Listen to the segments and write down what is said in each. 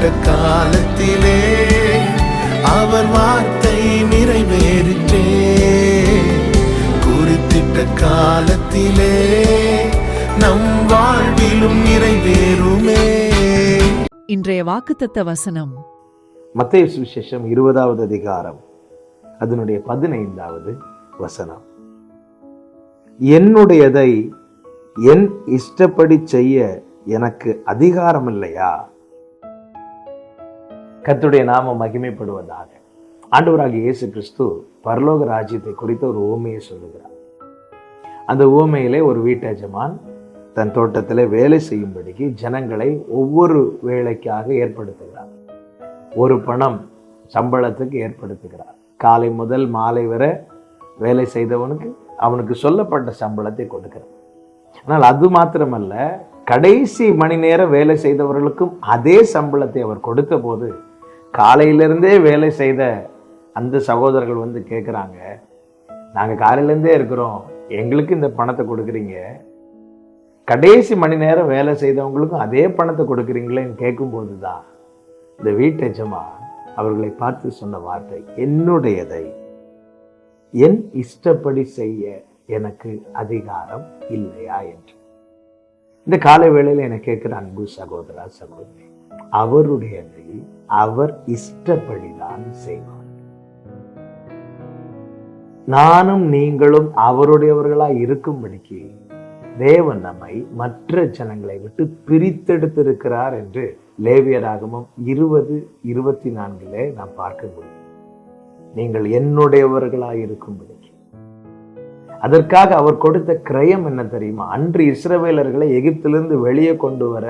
குறித்திட்ட காலத்திலே அவர் வார்த்தை நிறைவேறிற்றே. குறித்திட்ட காலத்திலே நம் வாழ்விலும் நிறைவேறுமே. இன்றைய வாக்குத்தத்த வசனம். மத்தேயு சுவிசேஷம் இருபதாவது அதிகாரம் அதனுடைய பதினைந்தாவது வசனம். என்னுடையதை என் இஷ்டப்படி செய்ய எனக்கு அதிகாரம் இல்லையா கத்துடைய நாம மகிமைப்படுவதாக. ஆண்டவராக இயேசு கிறிஸ்து பரலோக ராஜ்யத்தை குறித்த ஒரு ஓமையை சொல்லுகிறார். அந்த ஓமையிலே ஒரு வீட்டஜமான் தன் தோட்டத்தில் வேலை செய்யும்படிக்கு ஜனங்களை ஒவ்வொரு வேலைக்காக ஏற்படுத்துகிறார். ஒரு பணம் சம்பளத்துக்கு ஏற்படுத்துகிறார். காலை முதல் மாலை வரை வேலை செய்தவனுக்கு அவனுக்கு சொல்லப்பட்ட சம்பளத்தை கொடுக்கிறார். ஆனால் அது மாத்திரமல்ல கடைசி மணி நேரம் வேலை செய்தவர்களுக்கும் அதே சம்பளத்தை அவர் கொடுத்த போது காலையிலேருந்தே வேலை செய்த அந்த சகோதரர்கள் வந்து கேட்குறாங்க நாங்கள் காலையிலேருந்தே இருக்கிறோம். எங்களுக்கு இந்த பணத்தை கொடுக்குறீங்க. கடைசி மணி நேரம் வேலை செய்தவங்களுக்கும் அதே பணத்தை கொடுக்குறீங்களேன்னு கேட்கும்போது தான் இந்த வீட்டெஜமா அவர்களை பார்த்து சொன்ன வார்த்தை என்னுடையதை என் இஷ்டப்படி செய்ய எனக்கு அதிகாரம் இல்லையா? என்று. இந்த காலை வேளையில் என கேட்கிற அன்பு சகோதரா சகோதரி அவருடையதை அவர் இஷ்டப்படிதான் செய்வார். நானும் நீங்களும் அவருடையவர்களாய் இருக்கும்படிக்கு தேவன் நம்மை மற்ற ஜனங்களை விட்டு பிரித்தெடுத்திருக்கிறார் என்று லேவியராகமம் இருபது இருபத்தி நான்கிலே நாம் பார்க்க முடியும் நீங்கள் என்னுடையவர்களாய் இருக்கும்படிக்கு. அதற்காக அவர் கொடுத்த கிரயம் என்ன தெரியுமா? அன்று இஸ்ரவேலர்களை எகிப்திலிருந்து வெளியே கொண்டு வர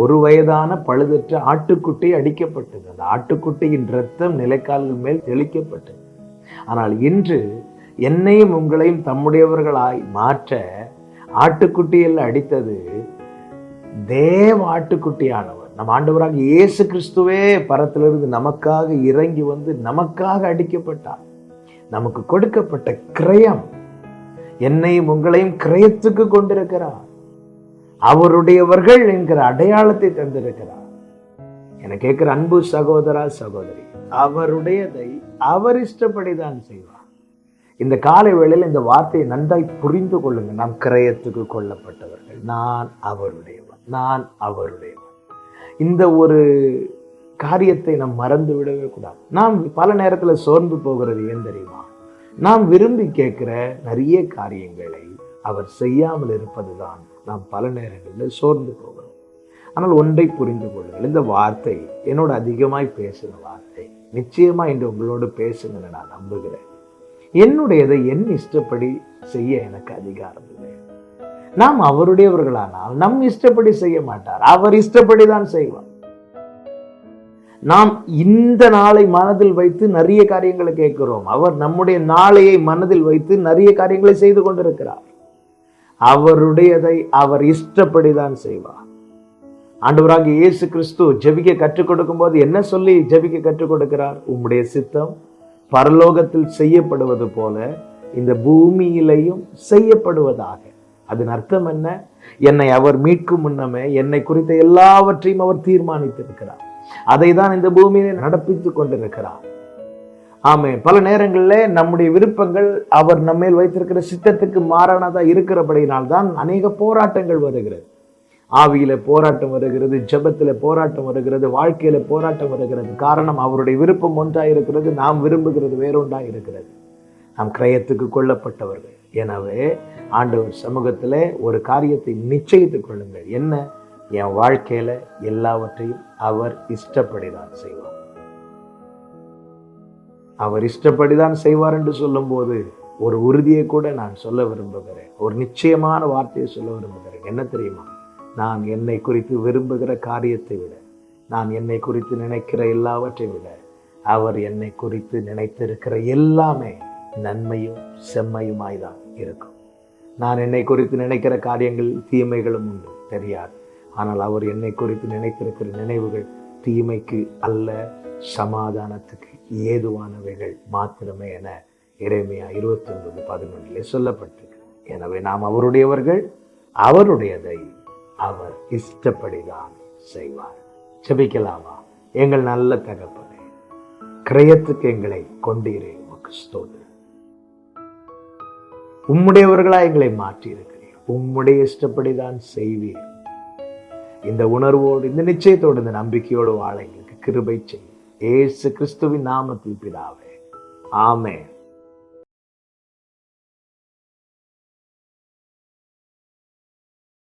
ஒரு வயதான பழுதற்ற ஆட்டுக்குட்டி அடிக்கப்பட்டது. அந்த ஆட்டுக்குட்டியின் ரத்தம் நிலைக்கால்கள் மேல் தெளிக்கப்பட்டது. ஆனால் இன்று என்னையும் உங்களையும் தம்முடையவர்களாய் மாற்ற ஆட்டுக்குட்டியில் அடித்தது தேவ ஆட்டுக்குட்டியானவர். நம் ஆண்டவராக இயேசு கிறிஸ்துவே பரத்திலிருந்து நமக்காக இறங்கி வந்து நமக்காக அடிக்கப்பட்டார். நமக்கு கொடுக்கப்பட்ட கிரயம் என்னையும் உங்களையும் கிரயத்துக்கு கொண்டிருக்கிறார். அவருடையவர்கள் என்கிற அடையாளத்தை தந்திருக்கிறார். என கேட்கிற அன்பு சகோதரா சகோதரி அவருடையதை அவர் இஷ்டப்படிதான் செய்வார். இந்த காலை வேளையில் இந்த வார்த்தையை நன்றாய் புரிந்து கொள்ளுங்க நாம் கிரயத்துக்கு கொல்லப்பட்டவர்கள். நான் அவருடையவன். நான் அவருடையவன். இந்த ஒரு காரியத்தை நாம் மறந்து விடவே கூடாது. நாம் பல நேரத்தில் சோர்ந்து போகிறது ஏன் தெரியுமா? நாம் விரும்பி கேட்கிற நிறைய காரியங்களை அவர் செய்யாமல் இருப்பதுதான் நாம் பல நேரங்களில் சோர்ந்து போகிறோம். ஆனால் ஒன்றை புரிந்து கொள்ளுங்கள். இந்த வார்த்தை என்னோட அதிகமாய் பேசின வார்த்தை. நிச்சயமா இன்று உங்களோடு பேசுங்கன்னு நான் நம்புகிறேன். என்னுடையதை என் இஷ்டப்படி செய்ய எனக்கு அதிகாரம் இல்லை. நாம் அவருடையவர்களானால் நம் இஷ்டப்படி செய்ய மாட்டார். அவர் இஷ்டப்படி தான் செய்வார். நாம் இந்த நாளை மனதில் வைத்து நிறைய காரியங்களை கேட்கிறோம். அவர் நம்முடைய நாளையை மனதில் வைத்து நிறைய காரியங்களை செய்து கொண்டிருக்கிறார். அவருடையதை அவர் இஷ்டப்படி தான் செய்வார். ஆண்டவராக இயேசு கிறிஸ்து ஜெபிக்க கற்றுக் கொடுக்கும் போது என்ன சொல்லி ஜெபிக்க கற்றுக் கொடுக்கிறார்? உம்முடைய சித்தம் பரலோகத்தில் செய்யப்படுவது போல இந்த பூமியிலையும் செய்யப்படுவதாக. அதன் அர்த்தம் என்ன? என்னை அவர் மீட்கும் முன்னமே என்னை குறித்த எல்லாவற்றையும் அவர் தீர்மானித்திருக்கிறார். அதை தான் இந்த பூமியில நடப்பித்துக் கொண்டிருக்கிறார். ஆமே பல நேரங்களில் நம்முடைய விருப்பங்கள் அவர் நம்மேல் வைத்திருக்கிற சித்தத்துக்கு மாறானதாக இருக்கிறபடியினால் தான் அநேக போராட்டங்கள் வருகிறது. ஆவியில போராட்டம் வருகிறது ஜபத்தில் போராட்டம் வருகிறது வாழ்க்கையில போராட்டம் வருகிறது. காரணம் அவருடைய விருப்பம் ஒன்றாக இருக்கிறது நாம் விரும்புகிறது வேறொன்றாக இருக்கிறது. நாம் கிரயத்துக்கு கொல்லப்பட்டவர்கள். எனவே ஆண்டவர் சமூகத்தில் ஒரு காரியத்தை நிச்சயித்துக் கொள்ளுங்கள். என்ன? என் வாழ்க்கையில் எல்லாவற்றையும் அவர் இஷ்டப்படிதான் செய்வார். அவர் இஷ்டப்படிதான் செய்வார் என்று சொல்லும்போது ஒரு உறுதியை கூட நான் சொல்ல விரும்புகிறேன். ஒரு நிச்சயமான வார்த்தையை சொல்ல விரும்புகிறேன். என்ன தெரியுமா? நான் என்னை குறித்து விரும்புகிற காரியத்தை விட நான் என்னை குறித்து நினைக்கிற எல்லாவற்றை விட அவர் என்னை குறித்து நினைத்திருக்கிற எல்லாமே நன்மையும் செம்மையுமாய் தான் இருக்கும். நான் என்னை குறித்து நினைக்கிற காரியங்கள் தீமைகளும் உண்டு தெரியாது. ஆனால் அவர் என்னை குறித்து நினைத்திருக்கிற நினைவுகள் தீமைக்கு அல்ல சமாதானத்துக்கு ஏதுவானவைகள் மாத்திரமே என இறைமையா இருபத்தி ஒன்பது பதினொன்றிலே சொல்லப்பட்டிருக்கு எனவே நாம் அவருடையவர்கள் அவருடையதை அவர் இஷ்டப்படிதான் செய்வார். செபிக்கலாமா எங்கள் நல்ல தகப்பனே கிரயத்துக்கு எங்களை கொண்டீரே உமக்கு ஸ்தோத்திரம். உம்முடையவர்களா எங்களை மாற்றியிருக்கிறீர். உம்முடைய இஷ்டப்படிதான் செய்வீர். இந்த உணர்வோடு இந்த நிச்சயத்தோடு இந்த நம்பிக்கையோடு வாழ எங்களுக்கு கிருபை செய்யும் ஏசு கிறிஸ்துவின் நாமத்தில் பிதாவே. ஆமென்.